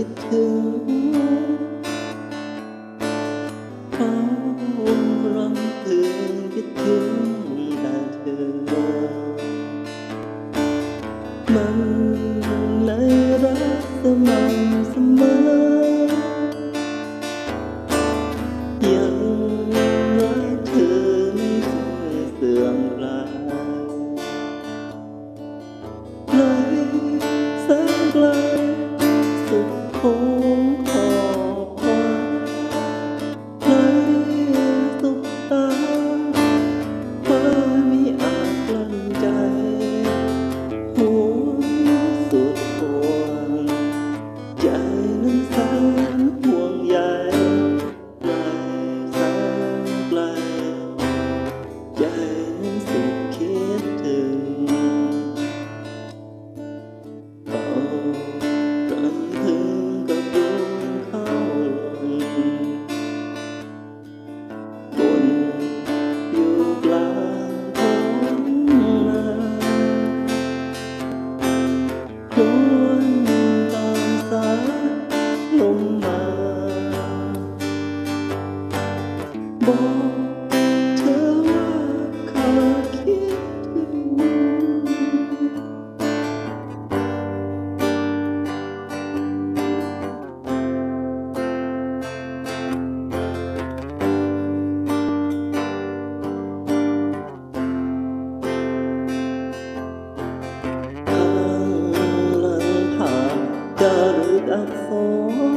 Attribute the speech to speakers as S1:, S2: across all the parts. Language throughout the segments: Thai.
S1: คิดถึงพระวรำพลิคิดถึงแต่เธอมัน งขอความในสุขตาเธอไม่อาจลั้นใหัวสุดหั Oh.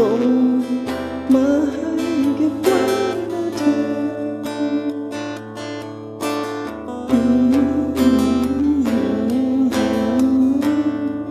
S1: cũng